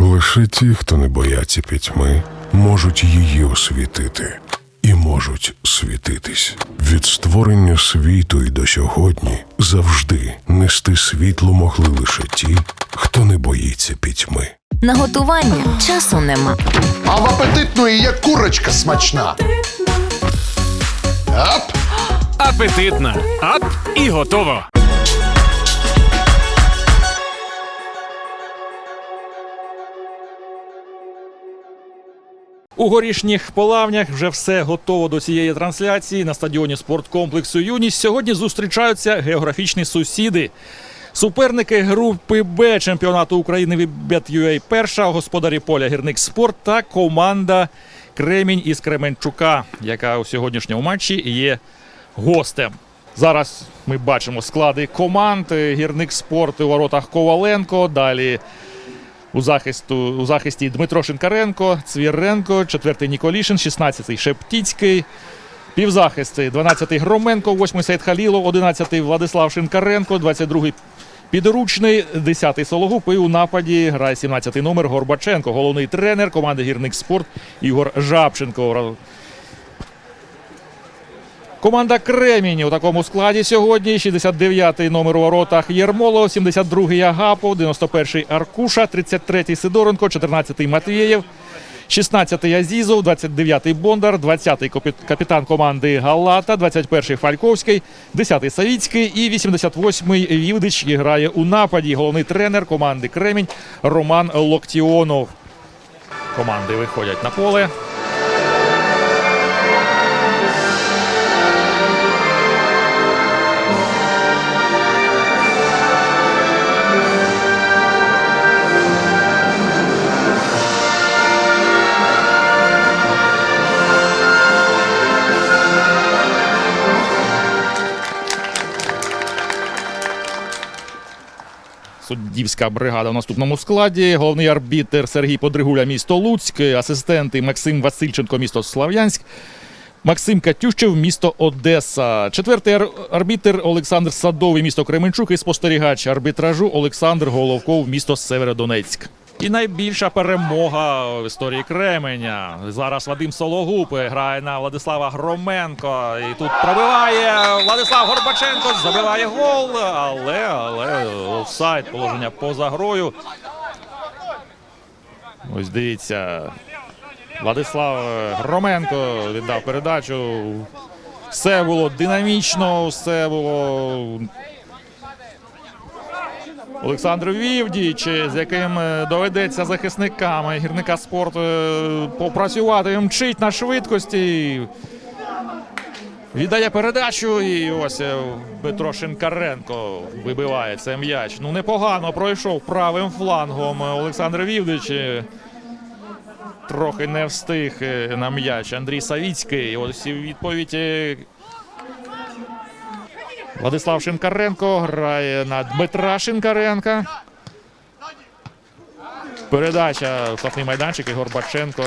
Лише ті, хто не бояться пітьми, можуть її освітити і можуть світитись. Від створення світу і до сьогодні завжди нести світло могли лише ті, хто не боїться пітьми. На готування часу нема. А в апетитної є курочка смачна. Ап! Апетитна. Ап і готово. У горішніх полавнях вже все готово до цієї трансляції на стадіоні спорткомплексу Юність. Сьогодні зустрічаються географічні сусіди. Суперники групи Б чемпіонату України від перша, господарі поля гірник спорт та команда Кремінь із Кременчука, яка у сьогоднішньому матчі є гостем. Зараз ми бачимо склади команд. Гірник спорт у воротах Коваленко. Далі у, захисту, у захисті Дмитро Шинкаренко, Цвіренко, 4-й Ніколішин, 16-й Шептіцький. Півзахисти 12-й Громенко, 8-й Сейд Халілов, 11-й Владислав Шинкаренко, 22-й Підручний, 10-й Сологуб і у нападі грає 17-й номер Горбаченко. Головний тренер команди Гірник Спорт Ігор Жабченко. Команда Кремінь у такому складі сьогодні. 69-й номер у воротах Єрмолов, 72-й Агапов, 91-й Аркуша, 33-й Сидоренко, 14-й Матвєєв, 16-й Азізов, 29-й Бондар, 20-й капітан команди Галата, 21-й Фальковський, 10-й Савіцький і 88-й Вівдич грає у нападі. Головний тренер команди Кремінь Роман Локтіонов. Команди виходять на поле. Суддівська бригада в наступному складі. Головний арбітер Сергій Подригуля, місто Луцьк, асистенти Максим Васильченко, місто Слав'янськ. Максим Катющев, місто Одеса. Четвертий арбітер Олександр Садовий, місто Кременчук і спостерігач арбітражу Олександр Головков, місто Северодонецьк. І найбільша перемога в історії Кременя. Зараз Вадим Сологуб грає на Владислава Громенко. І тут пробиває Владислав Горбаченко, забиває гол. Але, але офсайд, положення поза грою. Ось дивіться. Владислав Громенко віддав передачу. Все було динамічно, все було. Олександр Вівдіч, з яким е, доведеться захисникам гірника спорту е, попрацювати. Мчить на швидкості. Віддає передачу, і ось е, Петро Шинкаренко вибиває цей м'яч. Ну непогано пройшов правим флангом Олександр Вівдич. Трохи не встиг на м'яч Андрій Савіцький. Ось і відповідь Владислав Шинкаренко грає на Дмитра Шинкаренка. Передача штрафний майданчик і Горбаченко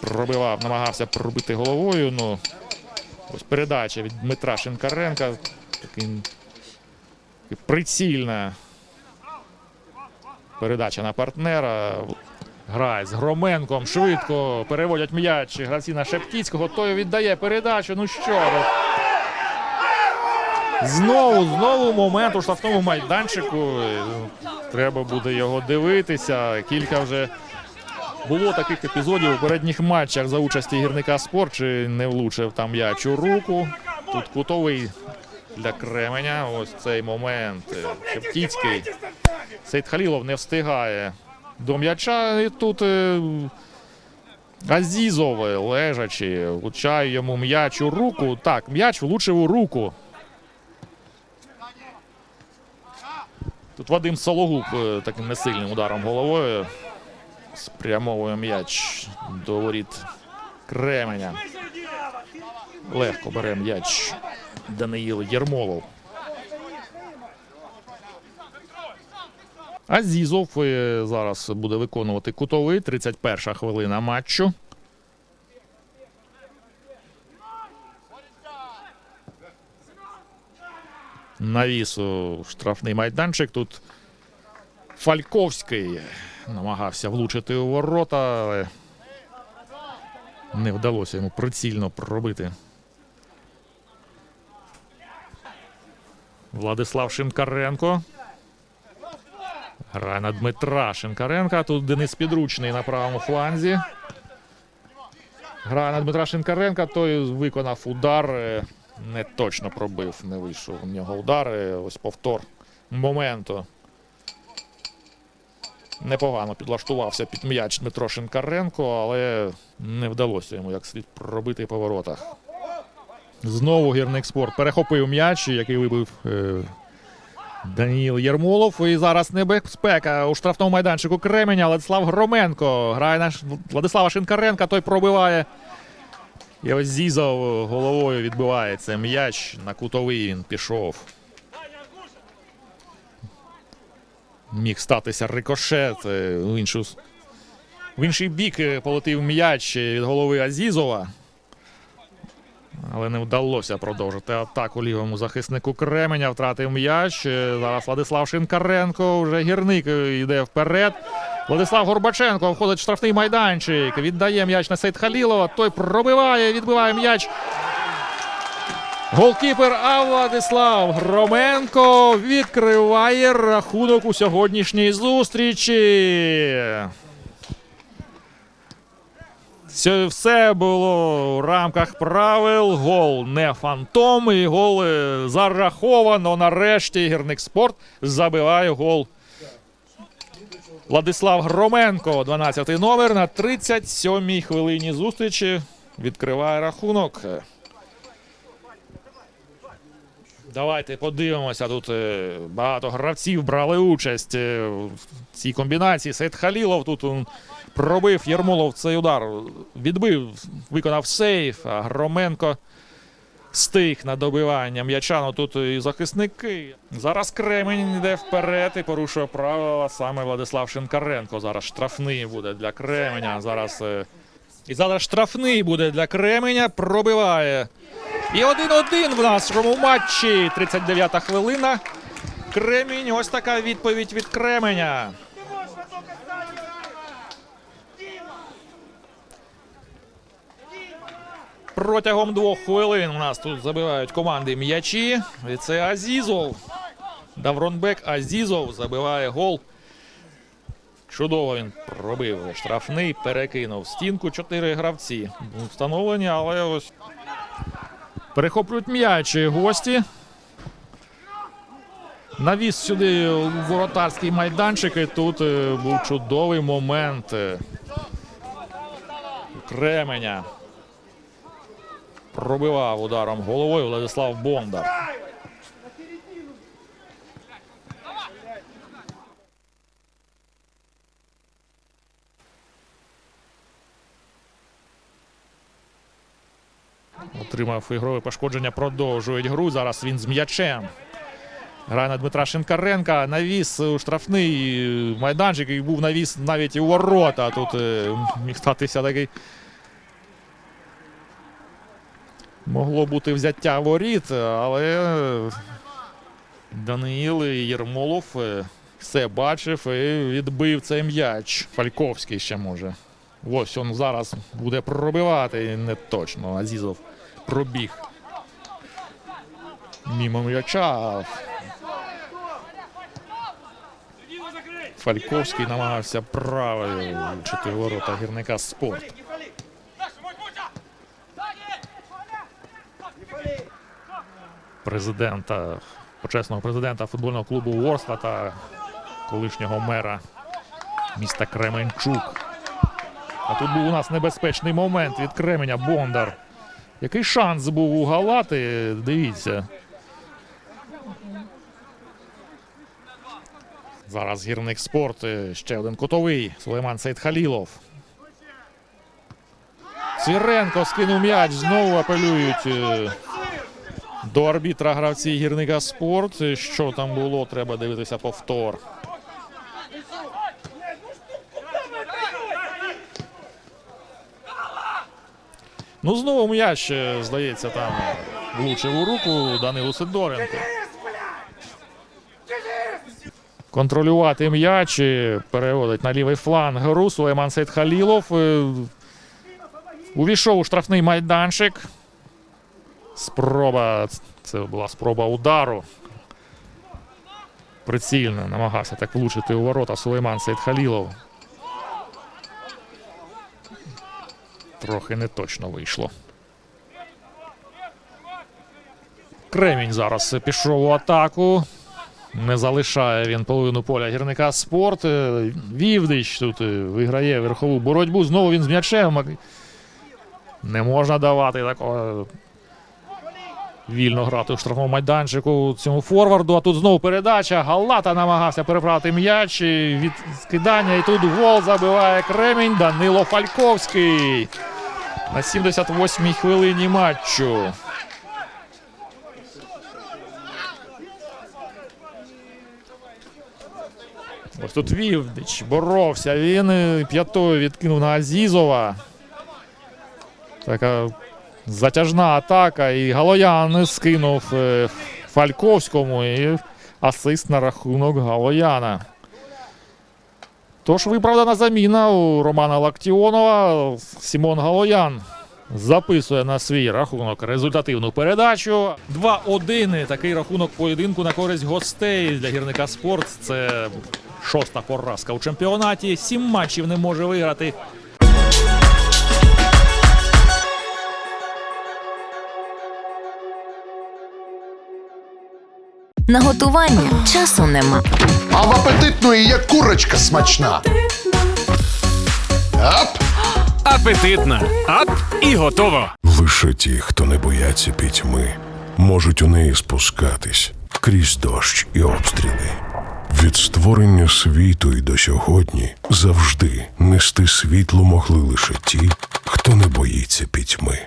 пробивав, намагався пробити головою. Ну, ось передача від Дмитра Шинкаренка. Такий, прицільна передача на партнера. Грає з Громенком швидко переводять м'яч. Гравці на Шептіцького. Той віддає передачу. Ну що? Знову, знову момент у штрафному майданчику. Треба буде його дивитися. Кілька вже було таких епізодів у передніх матчах за участі гірника спорт. Чи не влучив там м'яч у руку. Тут кутовий для Кременя. Ось цей момент. Шептіцький. Сейд Халілов не встигає до м'яча. І тут е, Азізов лежачи, влучає йому м'яч у руку. Так, м'яч влучив у руку. Тут Вадим Сологуб е, таким несильним ударом головою спрямовує м'яч до воріт Кременя. Легко бере м'яч Даниїл Єрмолов. Азізов е, зараз буде виконувати кутовий. 31 хвилина матчу. Навісу штрафний майданчик. Тут Фальковський намагався влучити у ворота, але не вдалося йому прицільно пробити. Владислав Шинкаренко. Грає на Дмитра Шинкаренка. Тут Денис Підручний на правому фланзі. Грає на Дмитра Шинкаренка. Той виконав удар. Не точно пробив. Не вийшов у нього удар. е, Ось повтор моменту. Непогано підлаштувався під м'яч Дмитро Шинкаренко, але не вдалося йому як слід пробити по воротах. Знову гірник спорт перехопив м'яч, який вибив е, Даніїл Єрмолов. І зараз небезпека у штрафному майданчику Кременя. Владислав Громенко грає на Владислава Шинкаренка. Той пробиває. І ось Зізов головою відбивається. М'яч на кутовий він пішов. Міг статися рикошет е, в іншу в інший бік е, полетів м'яч від голови Азізова. Але не вдалося продовжити атаку лівому захиснику Кременя. Втратив м'яч. Е, Зараз Владислав Шинкаренко. Вже гірник йде вперед. Владислав Горбаченко входить в штрафний майданчик. Віддає м'яч на Сейд Халілова. Той пробиває, відбиває м'яч. Голкіпер А Владислав Громенко відкриває рахунок у сьогоднішній зустрічі. Це все було в рамках правил. Гол не фантом. І гол е, зараховано. Нарешті гірник спорт забиває гол. Владислав Громенко, 12 номер на 37-й хвилині зустрічі. Відкриває рахунок. Давайте подивимося. Тут е, багато гравців брали участь е, в цій комбінації. Сейд Халілов тут пробив Єрмолов цей удар. Відбив, виконав сейф. А Громенко стиг на добивання м'яча. Ну тут і захисники. Зараз Кремень йде вперед і порушує правила саме Владислав Шинкаренко. Зараз штрафний буде для Кременя. Зараз. е, І зараз штрафний буде для Кременя. Пробиває. І 1-1 в нашому матчі. 39-та хвилина. Кремінь. Ось така відповідь від Кременя. Протягом двох хвилин у нас тут забивають команди м'ячі. І це Азізов. Давронбек Азізов забиває гол. Чудово він пробив штрафний, перекинув стінку. Чотири гравці встановлені, але ось Перехоплюють м'яч гості. Навіс сюди воротарський майданчик. І тут е, був чудовий момент. е, Кременя. Пробивав ударом головою Владислав Бондар. Отримав ігрове пошкодження, продовжують гру. Зараз він з м'ячем. Грає на Дмитра Шинкаренка. Навіс у штрафний майданчик і був навіс навіть у ворота. Тут е, міг статися такий. Могло бути взяття воріт, але Даниїл Єрмолов е, все бачив і відбив цей м'яч. Фальковський ще може. Ось він зараз буде пробивати. Не точно. Азізов пробіг. Мімо м'яча. Фальковський намагався правою влучити ворота гірника спорт. Президента, почесного президента футбольного клубу Ворскла та колишнього мера міста Кременчук. А тут був у нас небезпечний момент від Кременя Бондар. Який шанс був у Галати? Дивіться. Зараз гірник спорт. е, Ще один кутовий. Сулейман Сейдхалілов. Цвіренко скинув м'яч. Знову апелюють е, до арбітра гравці гірника спорт. Е, Що там було, треба дивитися повтор. Ну, знову м'яч, е, здається, там влучив у руку Данилу Сидоренко. контролювати м'яч, переводить на лівий фланг гру. Сулейман Сейд Халілов. е, Увійшов у штрафний майданчик. Спроба. Це була спроба удару. Прицільно намагався так влучити у ворота Сулейман Сейд Халілов. Трохи не точно вийшло. Кремінь зараз пішов у атаку. Не залишає він половину поля гірника спорт. Вівдич тут е, виграє верхову боротьбу. Знову він з м'ячем. Не можна давати такого вільно грати у штрафному майданчику цьому форварду. А тут знову передача. Галата намагався переправити м'яч від скидання. І тут гол забиває Кремінь. Данило Фальковський. На 78-й хвилині матчу. Ось тут Вівдич боровся. Він е, п'ятою відкинув на Азізова. Така затяжна атака. І Галоян скинув е, Фальковському. І асист на рахунок Галояна. Тож виправдана заміна у Романа Лактіонова. Сімон Галоян записує на свій рахунок результативну передачу. 2-1. Такий рахунок поєдинку на користь гостей для гірника спорт. Це шоста поразка у чемпіонаті. Сім матчів не може виграти. На готування часу нема. А в апетитної є курочка смачна. Ап! Апетитна. Ап і готово. Лише ті, хто не бояться пітьми, можуть у неї спускатись крізь дощ і обстріли. Від створення світу і до сьогодні завжди нести світло могли лише ті, хто не боїться пітьми.